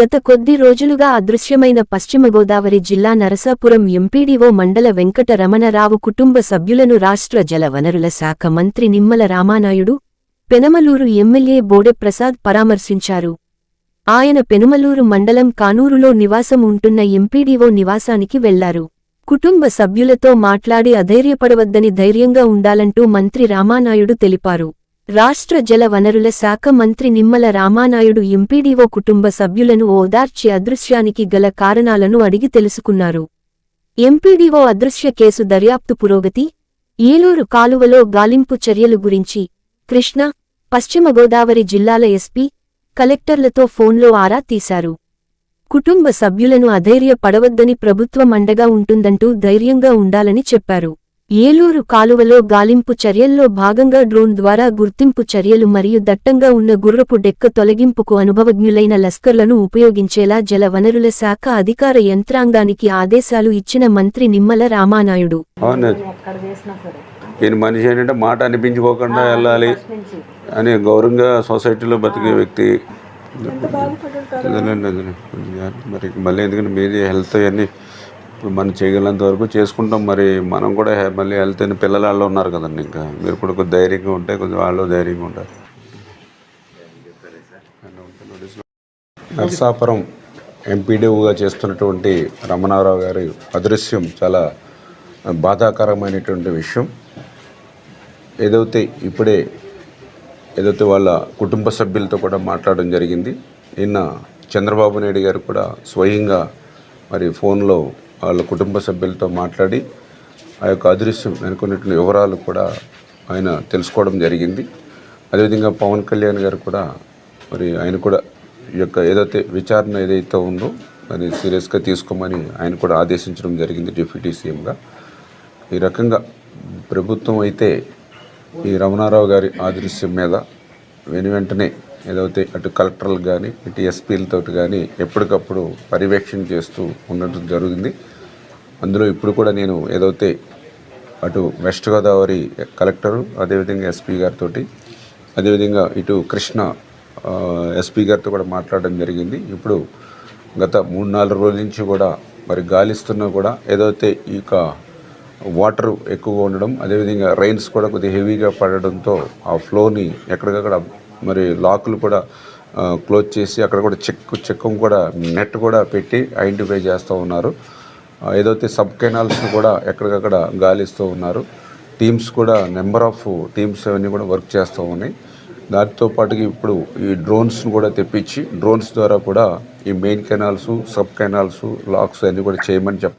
గత కొద్ది రోజులుగా అదృశ్యమైన పశ్చిమ గోదావరి జిల్లా నరసాపురం ఎంపీడీఓ మండల వెంకట రమణరావు కుటుంబ సభ్యులను రాష్ట్ర జలవనరుల శాఖ మంత్రి నిమ్మల రామానాయుడు పెనమలూరు ఎమ్మెల్యే బోడెప్రసాద్ పరామర్శించారు. ఆయన పెనుమలూరు మండలం కానూరులో నివాసం ఉంటున్న ఎంపీడీఓ నివాసానికి వెళ్ళారు. కుటుంబ సభ్యులతో మాట్లాడి అధైర్యపడవద్దని ధైర్యంగా ఉండాలంటూ మంత్రి రామానాయుడు తెలిపారు. రాష్ట్ర జల వనరుల శాఖ మంత్రి నిమ్మల రామానాయుడు ఎంపీడీఓ కుటుంబ సభ్యులను ఓదార్చి అదృశ్యానికి గల కారణాలను అడిగి తెలుసుకున్నారు. ఎంపీడీఓ అదృశ్య కేసు దర్యాప్తు పురోగతి ఏలూరు కాలువలో గాలింపు చర్యలు గురించి కృష్ణ పశ్చిమ గోదావరి జిల్లాల ఎస్పీ కలెక్టర్లతో ఫోన్లో ఆరా తీశారు. కుటుంబ సభ్యులను అధైర్య పడవద్దని ప్రభుత్వం అండగా ఉంటుందంటూ ధైర్యంగా ఉండాలని చెప్పారు. ఏలూరు కాలువలో గాలింపు చర్యల్లో భాగంగా డ్రోన్ ద్వారా గుర్తింపు చర్యలు మరియు దట్టంగా ఉన్న గుర్రపు డెక్క తొలగింపుకు అనుభవజ్ఞులైన లస్కర్లను ఉపయోగించేలా జల వనరుల శాఖ అధికార యంత్రాంగానికి ఆదేశాలు ఇచ్చిన మంత్రి నిమ్మల రామానాయుడు. ఈయన మనిషి ఏంటంటే మాట అనిపించుకోకుండా వెళ్ళాలి అని గౌరవంగా సొసైటీలో బతికే వ్యక్తి. మరి మళ్ళీ ఎందుకంటే మీది హెల్త్ అవన్నీ ఇప్పుడు మనం చేయగలంత వరకు చేసుకుంటాం. మరి మనం కూడా మళ్ళీ హెల్త్ అయిన పిల్లల వాళ్ళు ఉన్నారు కదండి ఇంకా. మీరు కూడా కొంచెం ధైర్యంగా ఉంటే కొంచెం వాళ్ళు ధైర్యంగా ఉంటారు. నర్సాపురం ఎంపీడీఓగా చేస్తున్నటువంటి రమణారావు గారి అదృశ్యం చాలా బాధాకరమైనటువంటి విషయం. ఏదైతే ఇప్పుడే ఏదైతే వాళ్ళ కుటుంబ సభ్యులతో కూడా మాట్లాడడం జరిగింది. నిన్న చంద్రబాబు నాయుడు గారు కూడా స్వయంగా మరి ఫోన్లో వాళ్ళ కుటుంబ సభ్యులతో మాట్లాడి ఆ యొక్క అదృశ్యం వెనుకున్నటువంటి వివరాలు కూడా ఆయన తెలుసుకోవడం జరిగింది. అదేవిధంగా పవన్ కళ్యాణ్ గారు కూడా మరి ఆయన కూడా ఈ యొక్క ఏదైతే విచారణ ఏదైతే ఉందో మరి సీరియస్గా తీసుకోమని ఆయన కూడా ఆదేశించడం జరిగింది డిప్యూటీ సీఎంగా. ఈ రకంగా ప్రభుత్వం అయితే ఈ రమణారావు గారి ఆదృశ్యం మీద వెను వెంటనే ఏదైతే అటు కలెక్టర్లు కానీ ఇటు ఎస్పీలతో కానీ ఎప్పటికప్పుడు పర్యవేక్షణ చేస్తూ ఉండటం జరిగింది. అందులో ఇప్పుడు కూడా నేను ఏదైతే అటు వెస్ట్ గోదావరి కలెక్టరు అదేవిధంగా ఎస్పీ గారితో అదేవిధంగా ఇటు కృష్ణ ఎస్పీ గారితో కూడా మాట్లాడడం జరిగింది. ఇప్పుడు గత మూడు నాలుగు రోజుల నుంచి కూడా మరి గాలిస్తున్నా కూడా ఏదైతే ఈ యొక్క వాటర్ ఎక్కువగా ఉండడం అదేవిధంగా రైన్స్ కూడా కొద్దిగా హెవీగా పడడంతో ఆ ఫ్లోని ఎక్కడికక్కడ మరి లాకులు కూడా క్లోజ్ చేసి అక్కడ కూడా చెక్ చెక్కం కూడా నెట్ కూడా పెట్టి ఐడెంటిఫై చేస్తూ ఉన్నారు. ఏదైతే సబ్ కెనాల్స్ కూడా ఎక్కడికక్కడ గాలిస్తూ ఉన్నారు టీమ్స్ కూడా నెంబర్ ఆఫ్ టీమ్స్ అవన్నీ కూడా వర్క్ చేస్తూ ఉన్నాయి. దాంతో పాటుగా ఇప్పుడు ఈ డ్రోన్స్ను కూడా తెప్పించి డ్రోన్స్ ద్వారా కూడా ఈ main canals sub canals locks అన్నీ కూడా చేయమని చెప్పారు